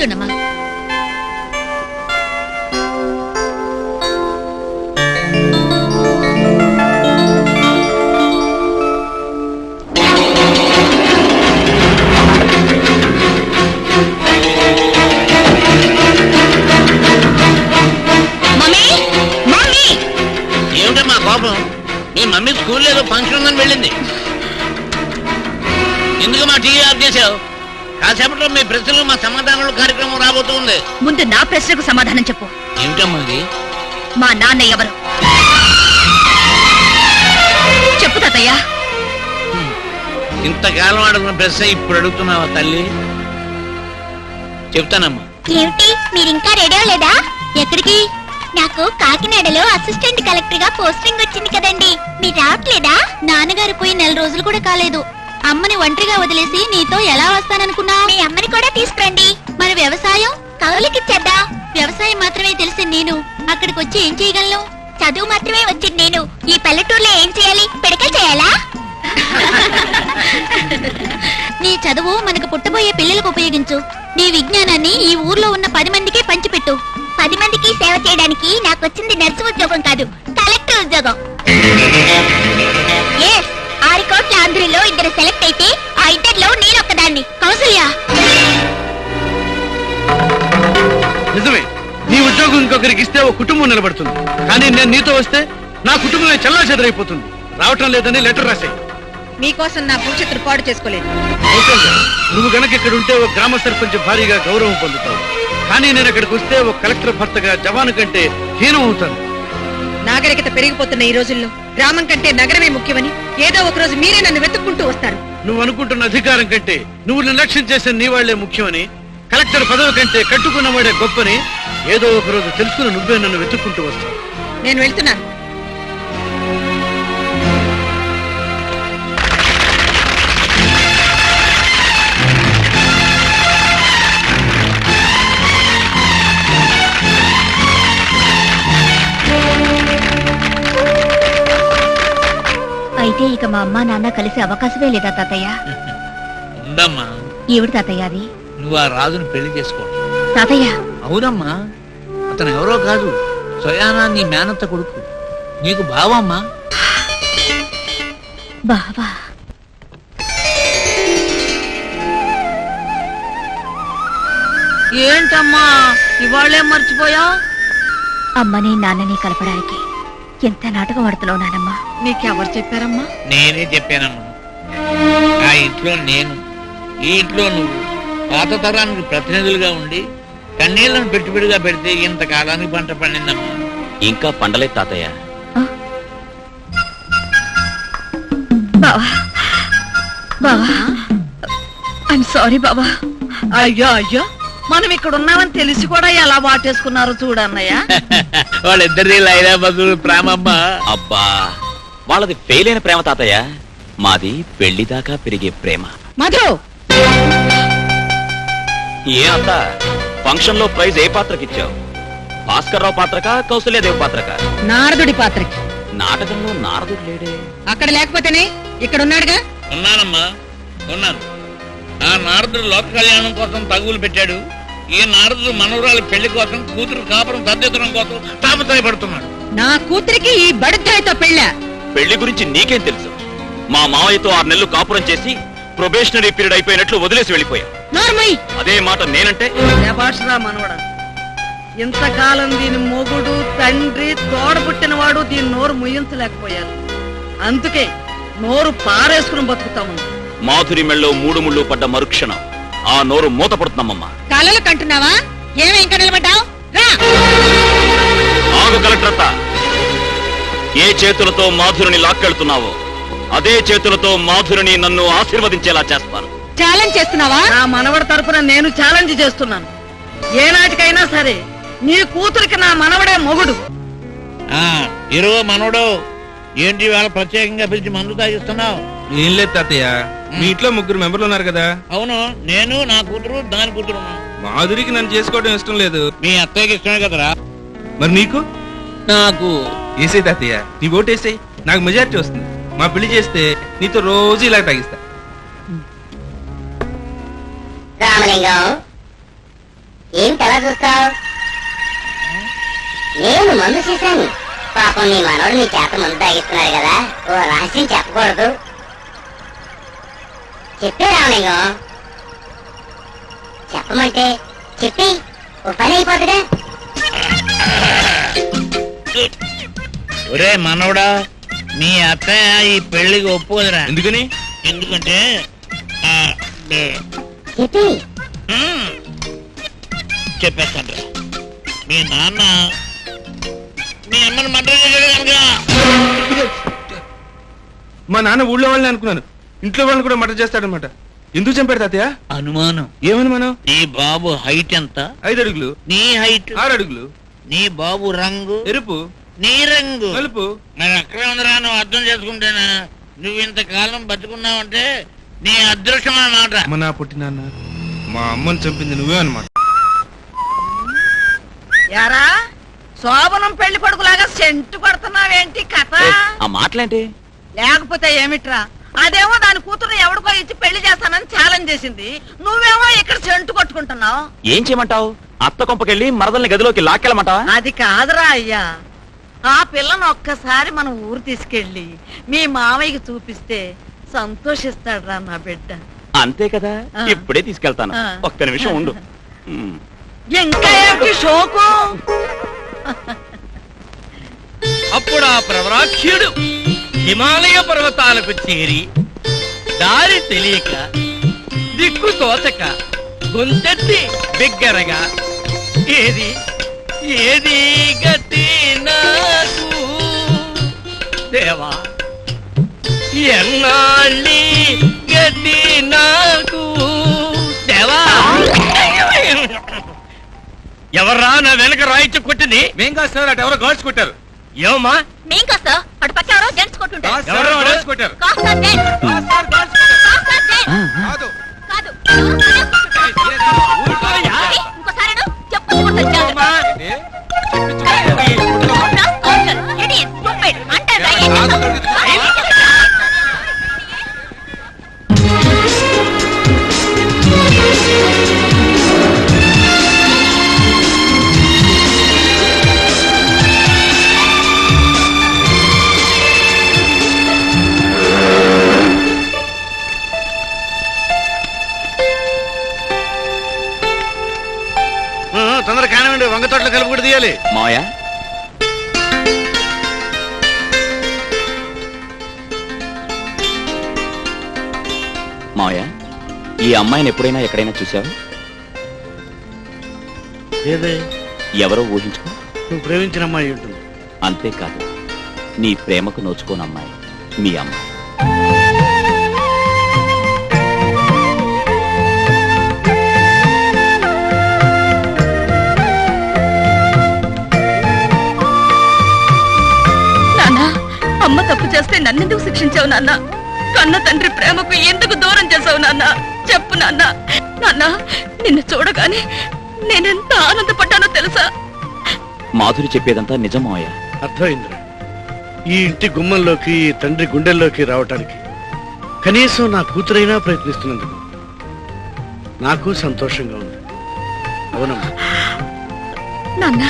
இருக்கட்டும்மா కాసేపట్లో మీ ప్రశ్నలు మా సమాధానాలు కార్యక్రమం రాబోతుంది. ముందు నా ప్రశ్నకు సమాధానం చెప్పు. ఏమిటమ్మా ఇది? మా నాన్న ఎవరు? చెప్పు తాతయ్య. ఇంతకాలం అడుగున్న ప్రశ్న ఇప్పుడు అడుగుతున్నావా తల్లి? చెప్తానమ్మా. ఏమిటి? మీరింకా రెడీ అవ్వలేదా? ఎక్కడికి? నాకు కాకినాడలో అసిస్టెంట్ కలెక్టర్గా పోస్టింగ్ వచ్చింది కదండి. మీరు రావట్లేదా? నాన్నగారు పోయి నెల రోజులు కూడా కాలేదు. అమ్మని ఒంటరిగా వదిలేసి నీతో ఎలా వస్తాననుకున్నా మీ అమ్మని కూడా తీసుకురండి. మరి వ్యవసాయం? కౌలుకిచ్చేద్దా? వ్యవసాయం మాత్రమే తెలిసి నేను. అక్కడికి వచ్చి ఏం చేయగలను? చదువు మాత్రమే వచ్చింది నేను. ఈ పల్లెటూరులో ఏం చేయాలి? పిడకలు చేయాలా? నీ చదువు మనకు పుట్టబోయే పిల్లలకు ఉపయోగించు. నీ విజ్ఞానాన్ని ఈ ఊర్లో ఉన్న పది మందికి పంచిపెట్టు. పది మందికి సేవ చేయడానికి నాకు వచ్చింది నర్సు ఉద్యోగం కాదు కలెక్టర్ ఉద్యోగం. ఇద్దరు సెలెక్ట్ అయితే ఆ ఇద్దరిలో నేను ఒక్కదాన్ని. కౌసల్య! నిజమే. నీ ఉద్యోగం ఇంకొకరికి ఇస్తే ఓ కుటుంబం నిలబడుతుంది. కానీ నేను నీతో వస్తే నా కుటుంబమే చల్లా చెదరైపోతుంది రావటం లేదని లెటర్ రాశాయి మీకోసం నా భవిష్యత్తును పాడు చేసుకోలేదు. నువ్వు గనక ఇక్కడ ఉంటే ఓ గ్రామ సర్పంచ్ భారీగా గౌరవం పొందుతావు. కానీ నేను ఇక్కడికి వస్తే ఓ కలెక్టర్ భర్తగా జవాను కంటే హీనం అవుతాను. నాగరికత పెరిగిపోతున్న ఈ రోజుల్లో గ్రామం కంటే నగరమే ముఖ్యమని ఏదో ఒక రోజు మీరే నన్ను వెతుక్కుంటూ వస్తారు. నువ్వు అనుకుంటున్న అధికారం కంటే నువ్వు నిర్లక్ష్యం చేసే నీ వాళ్ళే ముఖ్యమని కలెక్టర్ పదవి కంటే కట్టుకున్నవాడే గొప్పని ఏదో ఒక రోజు తెలుసుకుని నువ్వే నన్ను వెతుక్కుంటూ వస్తావు. నేను వెళ్తున్నాను. అయితే ఇక మా అమ్మ నాన్న కలిసే అవకాశమే లేదా తాతయ్య? ఉందమ్మా. ఏమిటి తాతయ్య అది? నువ్వు ఆ రాజును పెళ్ళి చేసుకో. తాతయ్య! అవునమ్మా. అతను ఎవరో కాదు. స్వయానా నీ మేనత్త కొడుకు. నీకు బావమ్మా బావా? ఏంటమ్మా? ఇవాళ్ళేం మర్చిపోయా? అమ్మని నాన్నని కలపడానికి. ఎంత నాటకం ఆడుతున్నావు నానమ్మా? నీకెవరు చెప్పారమ్మా? నేనే చెప్పానమ్మా. ఆ ఇంట్లో నేను. ఈ ఇంట్లో నువ్వు. పాత తరానికి ప్రతినిధులుగా ఉండి కన్నీళ్ళను పెట్టుబడిగా పెడితే ఇంతకాలానికి పంట పండిందమ్మా. ఇంకా పండలేదు తాతయ్య. బావా. బావా. ఐఎమ్ సారీ బావా. అయ్యో అయ్యో. మనం ఇక్కడ ఉన్నామని తెలిసి కూడా ఎలా వాటేసుకున్నారో చూడన్నయ్య. వాళ్ళిద్దరిది లైలా బదులు ప్రేమమ్మా. అబ్బా వాళ్ళది ఫెయిల్ అయిన ప్రేమ తాతయ్య. మాది పెళ్ళి దాకా పెరిగే ప్రేమ. మధు! ఏ అంత ఫంక్షన్లో ప్రైజ్ ఏ పాత్రకిచ్చావు? భాస్కర్ రావు పాత్రక కౌశల్యదేవి పాత్రక? నారదుడి పాత్రకి. నాటకంలో నారదుడు లేడే. అక్కడ లేకపోతేనే ఇక్కడ ఉన్నాడుగా? ఉన్నానమ్మా ఉన్నాను ఆ నారదుడు లోక కళ్యాణం కోసం తగులు పెట్టాడు. ఈ నారదుడు మనవరాలి పెళ్ళి కోసం కూతురు కాపురం సర్దిద్దడం కోసం తాపత్రయపడుతున్నాడు నా కూతురికి ఈ బడుద్దాయితో పెళ్ళా? పెళ్ళి గురించి నీకేం తెలుసు? మా మావయ్యతో ఆరు నెలలు కాపురం చేసి ప్రొబేషనరీ పీరియడ్ అయిపోయినట్లు వదిలేసి వెళ్ళిపోయా. అదే మాట నేనంటే? మనవడా. ఇంతకాలం దీని మొగుడు తండ్రి తోడబుట్టినవాడు దీని నోరు ముయ్యించలేకపోయారు. అందుకే నోరు పారేసుకుని బతుకుతాము మాధురి మెళ్ళలో మూడు ముళ్ళు పడ్డ మరుక్షణం. ఆ నోరు మూతపడుతున్నామమ్మా కలలు కంటున్నావా? ఏమి ఇంకా నిలబడ్డావు? రా! ఆగు కలెక్టరత్త. ఏ చేతులతో మాధురిని లాక్కెళ్తున్నావో అదే చేతులతో మాధురిని నన్ను ఆశీర్వదించేలా చేస్తాను. ఛాలెంజ్ చేస్తున్నావా? నా మనవడి తరపున నేను ఛాలెంజ్ చేస్తున్నాను. ఏనాటికైనా సరే నీ కూతురికి నా మనవడే మొగుడు. ఆ ఇరువ మనోడు ఏంటి వేళ ప్రత్యేకంగా పిలిచి మందు తాగిస్తున్నావు? ఏం లేదు తాతయ్య. మీ ఇంట్లో ముగ్గురు మెంబర్లు ఉన్నారు కదా. అవును నేను నా కూతురు దాని కూతురు. మాధురికి నన్ను చేసుకోవడం ఇష్టం లేదు. మీ అత్తయ్యకి ఇష్టమే కదరా. మరి నీకు? నాకు. వేసే తాతయ్య నీ ఓటేసాయి నాకు మెజారిటీ వస్తుంది. మా పెళ్ళి చేస్తే నీతో రోజు ఇలా తాగిస్తా. రామలింగం చూస్తావు? నేను మందు చేశాను. పాపం నీ మనోడు నీ చేత మందు తాగిస్తున్నాడు కదా. ఓ రహస్యం చెప్పకూడదు. చెప్పే రామలింగం చెప్పమంటే చెప్పి ఓ పని అయిపోతుందా? ఒరే మనవడా మీ అత్తయ్య ఈ పెళ్ళికి ఒప్పుకోదురా. ఎందుకని? ఎందుకంటే ఆ, ఏ, చెప్పి. మ్మ్. చెప్పేస్తాను మీ నాన్న మీ అమ్మని చేశాడు కనుక. మా నాన్న ఊళ్ళో వాళ్ళని అనుకున్నాను. ఇంట్లో వాళ్ళని కూడా మటర్ చేస్తాడనమాట ఎందుకు చంపాడు తాతయ్య? అనుమానం. ఏమని మనం నీ బాబు హైట్ ఎంత? ఐదు అడుగులు నీ హైట్ ఆరు అడుగులు నీ బాబు రంగు. ఎరుపు. నీ రంగు. నలుపు. మరి అక్కడే ఉందిరా నువ్వు అర్థం చేసుకుంటేనా? నువ్వు ఇంతకాలం బతుకున్నావంటే నీ అదృష్టం అన్నమాట. అమ్మ నా పుట్టినాన్న మా అమ్మని చంపింది నువ్వే అనమాట యారా శోభనం పెళ్ళి కొడుకులాగా సెంటు కొడుతున్నావేంటి కథ? ఆ మాటలేంటి? లేకపోతే ఏమిట్రా? అదేమో దాని కూతురు ఎవడికో ఇచ్చి పెళ్ళి చేస్తానని ఛాలెంజ్ చేసింది. నువ్వేమో ఇక్కడ సెంటు కొట్టుకుంటున్నావు. ఏం చేయమంటావు? అత్త కొంపకెళ్ళి మరదల్ని గదిలోకి లాక్కెళ్ళమంటావా? అది కాదురా అయ్యా. ఆ పిల్లను ఒక్కసారి మనం ఊరు తీసుకెళ్ళి మీ మామయ్యకి చూపిస్తే సంతోషిస్తాడురా నా బిడ్డ. అంతే కదా. ఇప్పుడే తీసుకెళ్తాను. ఒక్క నిమిషం ఉండు. ఇంకా షోకు అప్పుడు ఆ ప్రవరాఖ్యుడు హిమాలయ పర్వతాలకు చేరి దారి తెలియక దిక్కు తోచక గొంతెత్తి బిగ్గరగా ఏది ఏది గతి నాకు? దేవా ఎన్నాళ్ళి గతి నాకు? దేవా ఎవర్రా నా వెనక రాయిచ్చు కొట్టింది? మేం కాదు సార్ అటు ఎవరో గర్ల్స్ కొట్టారు. ఏమమ్మా? మేం కాస్త అటు పక్క ఎవరో జెంట్స్ కొట్టుంటారు. ఎవరో? గర్ల్స్ కొట్టారు. కాస్త జెంట్స్. కానివ్వండి వంగ తోటలో కలుపు కూడా తీయాలి. మావయ్య? మావయ్య ఈ అమ్మాయిని ఎప్పుడైనా ఎక్కడైనా చూసావా ఏదే? ఎవరో ఊహించుకో. నువ్వు ప్రేమించిన అమ్మాయి ఉంటుంది. అంతేకాదు నీ ప్రేమకు నోచుకోని అమ్మాయి మీ అమ్మాయి. చేస్తే నన్నెందుకు శిక్షించావు నాన్న? కన్న తండ్రి ప్రేమకు ఎందుకు దూరం చేసావు నాన్న? చెప్పు నాన్న. నాన్న నిన్ను చూడగానే నేనెంత ఆనందపడ్డానో తెలుసా? మాధురి చెప్పేదంతా నిజం మావయ్య అర్థమైందిరా. ఈ ఇంటి గుమ్మంలోకి ఈ తండ్రి గుండెల్లోకి రావటానికి కనీసం నా కూతురైనా ప్రయత్నిస్తున్నందుకు నాకు సంతోషంగా ఉంది. అవునమ్మా. నాన్న